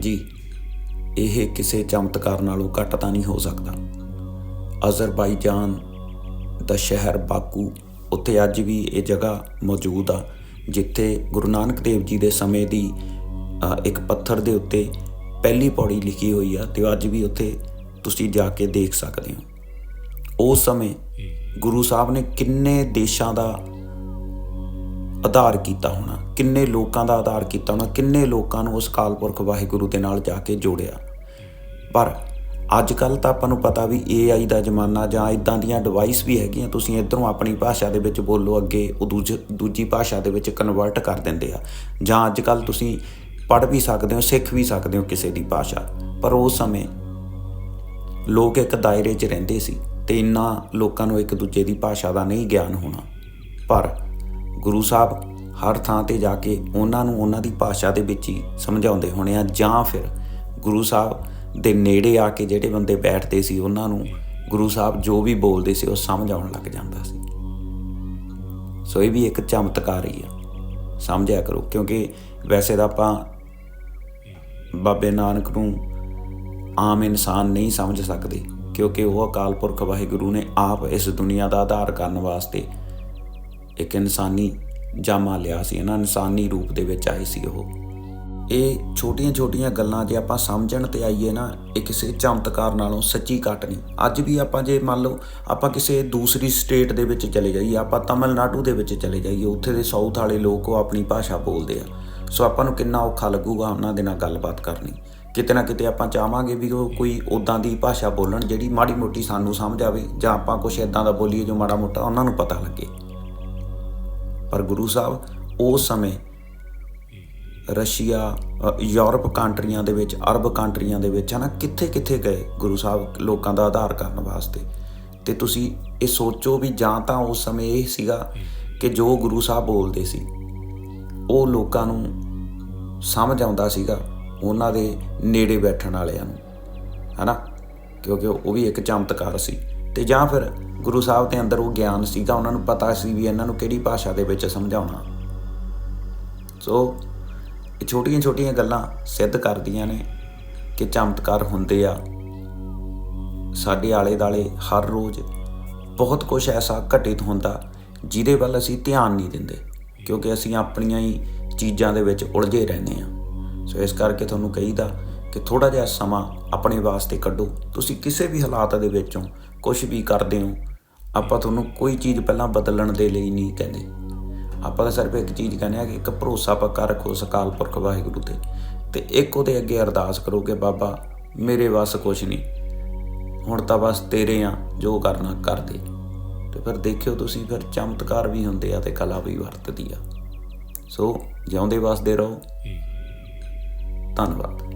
ਹਾਂਜੀ ਇਹ ਕਿਸੇ ਚਮਤਕਾਰ ਨਾਲੋਂ ਘੱਟ ਤਾਂ ਨਹੀਂ ਹੋ ਸਕਦਾ। ਅਜ਼ਰਬਾਈਜਾਨ ਦਾ ਸ਼ਹਿਰ ਬਾਕੂ ਉੱਥੇ ਅੱਜ ਵੀ ਇਹ ਜਗ੍ਹਾ ਮੌਜੂਦ ਆ ਜਿੱਥੇ ਗੁਰੂ ਨਾਨਕ ਦੇਵ ਜੀ ਦੇ ਸਮੇਂ ਦੀ ਇੱਕ ਪੱਥਰ ਦੇ ਉੱਤੇ ਪਹਿਲੀ ਪੌੜੀ ਲਿਖੀ ਹੋਈ ਆ ਤੇ ਅੱਜ ਵੀ ਉੱਥੇ ਤੁਸੀਂ ਜਾ ਕੇ ਦੇਖ ਸਕਦੇ ਹੋ। ਉਸ ਸਮੇਂ ਗੁਰੂ ਸਾਹਿਬ ਨੇ ਕਿੰਨੇ ਦੇਸ਼ਾਂ ਦਾ ਆਧਾਰ ਕੀਤਾ ਹੋਣਾ। ਕਿੰਨੇ ਲੋਕਾਂ ਦਾ ਆਧਾਰ ਕੀਤਾ ਹੋਣਾ, ਕਿੰਨੇ ਲੋਕਾਂ ਨੂੰ ਉਸ ਕਾਲਪੁਰਖ ਵਾਹਿਗੁਰੂ ਦੇ ਨਾਲ ਜਾ ਕੇ ਜੋੜਿਆ। ਪਰ ਅੱਜ ਕੱਲ ਤਾਂ ਆਪਾਂ ਨੂੰ ਪਤਾ ਵੀ AI ਦਾ ਜ਼ਮਾਨਾ ਜਾਂ ਇਦਾਂ ਦੀਆਂ ਡਿਵਾਈਸ ਵੀ ਹੈਗੀਆਂ, ਤੁਸੀਂ ਇਧਰੋਂ ਆਪਣੀ ਭਾਸ਼ਾ ਦੇ ਵਿੱਚ ਬੋਲੋ ਅੱਗੇ, ਉਹ ਦੂਜ, ਦੂਜੀ ਭਾਸ਼ਾ ਦੇ ਵਿੱਚ ਕਨਵਰਟ ਕਰ ਦਿੰਦੇ ਆ। ਜਾਂ ਅੱਜ ਕੱਲ ਤੁਸੀਂ ਪੜ੍ਹ ਵੀ ਸਕਦੇ ਹੋ, ਸਿੱਖ ਵੀ ਸਕਦੇ ਹੋ ਕਿਸੇ ਦੀ ਭਾਸ਼ਾ। ਪਰ ਉਸ ਸਮੇਂ ਲੋਕ ਇੱਕ ਦਾਇਰੇ 'ਚ ਰਹਿੰਦੇ ਸੀ ਤੇ ਇੰਨਾ ਲੋਕਾਂ ਨੂੰ ਇੱਕ ਦੂਜੇ ਦੀ ਭਾਸ਼ਾ ਦਾ ਨਹੀਂ ਗਿਆਨ ਹੋਣਾ। ਪਰ ਗੁਰੂ ਸਾਹਿਬ ਹਰ ਥਾਂ ਤੇ ਜਾ ਕੇ ਉਹਨਾਂ ਨੂੰ ਉਹਨਾਂ ਦੀ ਭਾਸ਼ਾ ਦੇ ਵਿੱਚ ਹੀ ਸਮਝਾਉਂਦੇ ਹੋਣੇ ਆ ਜਾਂ ਫਿਰ ਗੁਰੂ ਸਾਹਿਬ ਦੇ ਨੇੜੇ ਆ ਕੇ ਜਿਹੜੇ ਬੰਦੇ ਬੈਠਦੇ ਸੀ ਉਹਨਾਂ ਨੂੰ ਗੁਰੂ ਸਾਹਿਬ ਜੋ ਵੀ ਬੋਲਦੇ ਸੀ ਉਹ ਸਮਝ ਆਉਣ ਲੱਗ ਜਾਂਦਾ ਸੀ। ਸੋ ਇਹ ਵੀ ਇੱਕ ਚਮਤਕਾਰ ਹੀ ਆ। ਸਮਝਿਆ ਕਰੋ, ਕਿਉਂਕਿ ਵੈਸੇ ਤਾਂ ਆਪਾਂ ਬਾਬੇ ਨਾਨਕ ਨੂੰ ਆਮ ਇਨਸਾਨ ਨਹੀਂ ਸਮਝ ਸਕਦੇ, ਕਿਉਂਕਿ ਉਹ ਅਕਾਲ ਪੁਰਖ ਵਾਹਿਗੁਰੂ ਨੇ ਆਪ ਇਸ ਦੁਨੀਆ ਦਾ ਆਧਾਰ ਕਰਨ ਵਾਸਤੇ ਇੱਕ ਇਨਸਾਨੀ ਜਾਮਾ ਲਿਆ ਸੀ ਇਹਨਾਂ, ਇਨਸਾਨੀ ਰੂਪ ਦੇ ਵਿੱਚ ਆਏ ਸੀ ਉਹ। ਇਹ ਛੋਟੀਆਂ-ਛੋਟੀਆਂ ਗੱਲਾਂ ਜੇ ਆਪਾਂ ਸਮਝਣ ਤੇ ਆਈਏ ਨਾ, ਇਹ ਕਿਸੇ ਚਮਤਕਾਰ ਨਾਲੋਂ ਸੱਚੀ ਘੱਟ ਨਹੀਂ। ਅੱਜ ਵੀ ਆਪਾਂ ਜੇ ਮੰਨ ਲਓ, ਆਪਾਂ ਕਿਸੇ ਦੂਸਰੀ ਸਟੇਟ ਦੇ ਵਿੱਚ ਚਲੇ ਜਾਈਏ, ਆਪਾਂ ਤਮਿਲਨਾਡੂ ਦੇ ਵਿੱਚ ਚਲੇ ਜਾਈਏ, ਉੱਥੇ ਦੇ ਸਾਊਥ ਵਾਲੇ ਲੋਕ ਉਹ ਆਪਣੀ ਭਾਸ਼ਾ ਬੋਲਦੇ ਆ। ਸੋ ਆਪਾਂ ਨੂੰ ਕਿੰਨਾ ਔਖਾ ਲੱਗੂਗਾ ਉਹਨਾਂ ਦੇ ਨਾਲ ਗੱਲਬਾਤ ਕਰਨੀ। ਕਿਤੇ ਨਾ ਕਿਤੇ ਆਪਾਂ ਚਾਹਾਂਗੇ ਵੀ ਉਹ ਕੋਈ ਉਦਾਂ ਦੀ ਭਾਸ਼ਾ ਬੋਲਣ ਜਿਹੜੀ ਮਾੜੀ ਮੋਟੀ ਸਾਨੂੰ ਸਮਝ ਆਵੇ, ਜਾਂ ਆਪਾਂ ਕੁਝ ਇਦਾਂ ਦਾ ਬੋਲੀਏ ਜੋ ਮਾੜਾ ਮੋਟਾ ਉਹਨਾਂ ਨੂੰ ਪਤਾ ਲੱਗੇ। ਪਰ ਗੁਰੂ ਸਾਹਿਬ ਉਸ ਸਮੇਂ ਰਸ਼ੀਆ ਯੂਰਪ ਕੰਟਰੀਆਂ ਦੇ ਵਿੱਚ, ਅਰਬ ਕੰਟਰੀਆਂ ਦੇ ਵਿੱਚ, ਹਨਾ ਕਿੱਥੇ ਕਿੱਥੇ ਗਏ ਗੁਰੂ ਸਾਹਿਬ ਲੋਕਾਂ ਦਾ ਆਧਾਰ ਕਰਨ ਵਾਸਤੇ? ਤੇ ਤੁਸੀਂ ਇਹ ਸੋਚੋ ਵੀ ਜਾਂ ਤਾਂ ਉਸ ਸਮੇਂ ਇਹ ਸੀਗਾ ਕਿ ਜੋ ਗੁਰੂ ਸਾਹਿਬ ਬੋਲਦੇ ਸੀ, ਉਹ ਲੋਕਾਂ ਨੂੰ ਸਮਝ ਆਉਂਦਾ ਸੀਗਾ, ਉਹਨਾਂ ਦੇ ਨੇੜੇ ਬੈਠਣ ਵਾਲਿਆਂ ਨੂੰ, ਹਨਾ? ਕਿਉਂਕਿ ਉਹ ਵੀ ਇੱਕ ਚਮਤਕਾਰ ਸੀ। ਤੇ ਜਾਂ ਫਿਰ ਗੁਰੂ ਸਾਹਿਬ ਦੇ ਅੰਦਰ ਉਹ ਗਿਆਨ ਸੀਗਾ ਉਹਨਾਂ ਨੂੰ ਪਤਾ ਸੀ ਵੀ ਇਹਨਾਂ ਨੂੰ ਕਿਹੜੀ ਭਾਸ਼ਾ ਦੇ ਵਿੱਚ ਸਮਝਾਉਣਾ। ਸੋ ਇਹ ਛੋਟੀਆਂ-ਛੋਟੀਆਂ ਗੱਲਾਂ ਸਿੱਧ ਕਰਦੀਆਂ ਨੇ ਕਿ ਚਮਤਕਾਰ ਹੁੰਦੇ ਆ। ਸਾਡੇ ਆਲੇ ਦਾਲੇ ਹਰ ਰੋਜ਼ ਬਹੁਤ ਕੁਝ ਐਸਾ ਘਟਿਤ ਹੁੰਦਾ ਜਿਹਦੇ ਵੱਲ ਅਸੀਂ ਧਿਆਨ ਨਹੀਂ ਦਿੰਦੇ, ਕਿਉਂਕਿ ਅਸੀਂ ਆਪਣੀਆਂ ਹੀ ਚੀਜ਼ਾਂ ਦੇ ਵਿੱਚ ਉਲਝੇ ਰਹਿੰਦੇ ਆ ਸੋ ਇਸ ਕਰਕੇ ਤੁਹਾਨੂੰ ਕਹੀਦਾ ਕਿ ਥੋੜਾ ਜਿਹਾ ਸਮਾਂ ਆਪਣੇ ਵਾਸਤੇ ਕੱਢੋ। ਤੁਸੀਂ ਕਿਸੇ ਵੀ ਹਾਲਾਤ ਦੇ ਵਿੱਚੋਂ ਕੁਝ ਵੀ ਕਰਦੇ ਹੋ ਆਪਾਂ ਤੁਹਾਨੂੰ ਕੋਈ ਚੀਜ਼ ਪਹਿਲਾਂ ਬਦਲਣ ਦੇ ਲਈ ਨਹੀਂ ਕਹਿੰਦੇ। ਆਪਾਂ ਤਾਂ ਸਿਰਫ ਇੱਕ ਚੀਜ਼ ਕਹਿੰਦੇ ਆ ਕਿ ਇੱਕ ਭਰੋਸਾ ਪੱਕਾ ਰੱਖੋ ਸਕਾਲ ਪੁਰਖ ਵਾਹਿਗੁਰੂ ਤੇ। ਤੇ ਇੱਕ ਉਹਦੇ ਅੱਗੇ ਅਰਦਾਸ ਕਰੋ ਕਿ ਬਾਬਾ ਮੇਰੇ ਵੱਸ ਕੁਝ ਨਹੀਂ। ਹੁਣ ਤਾਂ ਬਸ ਤੇਰੇ ਆ ਜੋ ਕਰਨਾ ਕਰ ਦੇ ਤੇ ਫਿਰ ਦੇਖਿਓ ਤੁਸੀਂ ਫਿਰ ਚਮਤਕਾਰ ਵੀ ਹੁੰਦੇ ਆ ਤੇ ਕਲਾ ਵੀ ਵਰਤਦੀ ਆ। ਸੋ ਜਿਉਂਦੇ ਵਸਦੇ ਰਹੋ। ਧੰਨਵਾਦ।